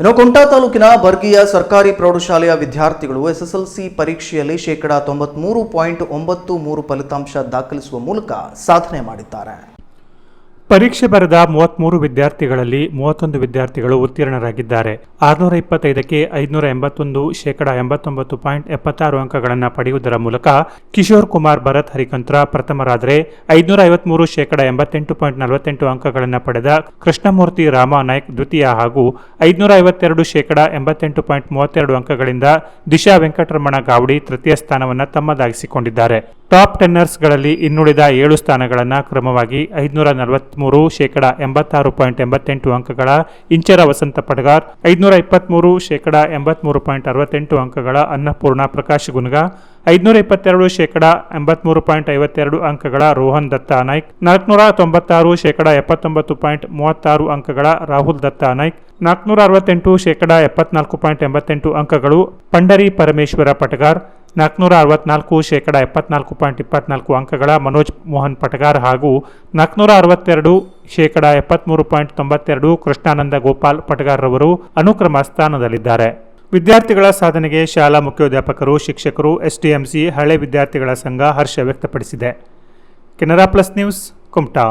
ಇನ್ನು ಕುಂಟಾ ತಾಲೂಕಿನ ಬರ್ಗಿಯ ಸರ್ಕಾರಿ ಪ್ರೌಢಶಾಲೆಯ ವಿದ್ಯಾರ್ಥಿಗಳು ಎಸ್ಎಸ್ಎಲ್ಸಿ ಪರೀಕ್ಷೆಯಲ್ಲಿ ಶೇಕಡಾ ತೊಂಬತ್ಮೂರು ಪಾಯಿಂಟ್ ಒಂಬತ್ತು ಮೂರು ಫಲಿತಾಂಶ ದಾಖಲಿಸುವ ಮೂಲಕ ಸಾಧನೆ ಮಾಡಿದ್ದಾರೆ. ಪರೀಕ್ಷೆ ಬರೆದ ಮೂವತ್ಮೂರು ವಿದ್ಯಾರ್ಥಿಗಳಲ್ಲಿ ಮೂವತ್ತೊಂದು ವಿದ್ಯಾರ್ಥಿಗಳು ಉತ್ತೀರ್ಣರಾಗಿದ್ದಾರೆ. ಆರುನೂರ ಇಪ್ಪತ್ತೈದಕ್ಕೆ ಐದುನೂರ ಎಂಬತ್ತೊಂದು ಶೇಕಡ ಎಂಬತ್ತೊಂಬತ್ತು ಪಾಯಿಂಟ್ ಎಪ್ಪತ್ತಾರು ಅಂಕಗಳನ್ನು ಪಡೆಯುವುದರ ಮೂಲಕ ಕಿಶೋರ್ ಕುಮಾರ್ ಭರತ್ ಹರಿಕಂತ್ರ ಪ್ರಥಮರಾದರೆ ಐದುನೂರ ಐವತ್ಮೂರು ಶೇಕಡ ಎಂಬತ್ತೆಂಟು ಪಾಯಿಂಟ್ ನಲವತ್ತೆಂಟು ಅಂಕಗಳನ್ನು ಪಡೆದ ಕೃಷ್ಣಮೂರ್ತಿ ರಾಮ ನಾಯ್ಕ್ ದ್ವಿತೀಯ ಹಾಗೂ ಐದುನೂರ ಐವತ್ತೆರಡು ಶೇಕಡ ಎಂಬತ್ತೆಂಟು ಪಾಯಿಂಟ್ ಮೂವತ್ತೆರಡು ಅಂಕಗಳಿಂದ ದಿಶಾ ವೆಂಕಟರಮಣ ಗಾವಡಿ ತೃತೀಯ ಸ್ಥಾನವನ್ನು ತಮ್ಮದಾಗಿಸಿಕೊಂಡಿದ್ದಾರೆ. ಟಾಪ್ ಟೆನ್ನರ್ಸ್ಗಳಲ್ಲಿ ಇನ್ನುಳಿದ ಏಳು ಸ್ಥಾನಗಳನ್ನು ಕ್ರಮವಾಗಿ ಐದುನೂರ ನಲವತ್ಮೂರು ಶೇಕಡ ಎಂಬತ್ತಾರು ಪಾಯಿಂಟ್ ಎಂಬತ್ತೆಂಟು ಅಂಕಗಳ ಇಂಚರ ವಸಂತ ಪಟಗಾರ್, ಐದುನೂರ ಇಪ್ಪತ್ತ್ಮೂರು ಶೇಕಡ ಎಂಬತ್ಮೂರು ಪಾಯಿಂಟ್ ಅರವತ್ತೆಂಟು ಅಂಕಗಳ ಅನ್ನಪೂರ್ಣ ಪ್ರಕಾಶ್ ಗುನ್ಗ, ಐದುನೂರ ಇಪ್ಪತ್ತೆರಡು ಶೇಕಡ ಎಂಬತ್ಮೂರು ಪಾಯಿಂಟ್ ಐವತ್ತೆರಡು ಅಂಕಗಳ ರೋಹನ್ ದತ್ತ ನಾಯ್ಕ್, ನಾಲ್ಕುನೂರ ತೊಂಬತ್ತಾರು ಶೇಕಡ ಎಪ್ಪತ್ತೊಂಬತ್ತು ಪಾಯಿಂಟ್ ಮೂವತ್ತಾರು ಅಂಕಗಳ ರಾಹುಲ್ ದತ್ತ ನಾಯ್ಕ್, ನಾಲ್ಕುನೂರ ಅರವತ್ತೆಂಟು ಶೇಕಡ ಎಪ್ಪತ್ನಾಲ್ಕು ಪಾಯಿಂಟ್ ಎಂಬತ್ತೆಂಟು ಅಂಕಗಳು ಪಂಡರಿ ಪರಮೇಶ್ವರ ಪಟಗಾರ್ ನಾಲ್ಕುನೂರ ಅರವತ್ನಾಲ್ಕು ಶೇಕಡ ಎಪ್ಪತ್ನಾಲ್ಕು ಪಾಯಿಂಟ್ ಇಪ್ಪತ್ನಾಲ್ಕು ಅಂಕಗಳ ಮನೋಜ್ ಮೋಹನ್ ಪಟಗಾರ್ ಹಾಗೂ ನಾಲ್ಕುನೂರ ಅರವತ್ತೆರಡು ಶೇಕಡ ಎಪ್ಪತ್ತ್ಮೂರು ಪಾಯಿಂಟ್ ತೊಂಬತ್ತೆರಡು ಕೃಷ್ಣಾನಂದ ಗೋಪಾಲ್ ಪಟಗಾರ್ರವರು ಅನುಕ್ರಮ ಸ್ಥಾನದಲ್ಲಿದ್ದಾರೆ. ವಿದ್ಯಾರ್ಥಿಗಳ ಸಾಧನೆಗೆ ಶಾಲಾ ಮುಖ್ಯೋಧ್ಯಾಪಕರು ಶಿಕ್ಷಕರು, ಎಸ್ಡಿಎಂಸಿ, ಹಳೆ ವಿದ್ಯಾರ್ಥಿಗಳ ಸಂಘ ಹರ್ಷ ವ್ಯಕ್ತಪಡಿಸಿದೆ. Canara plus news, Kumta.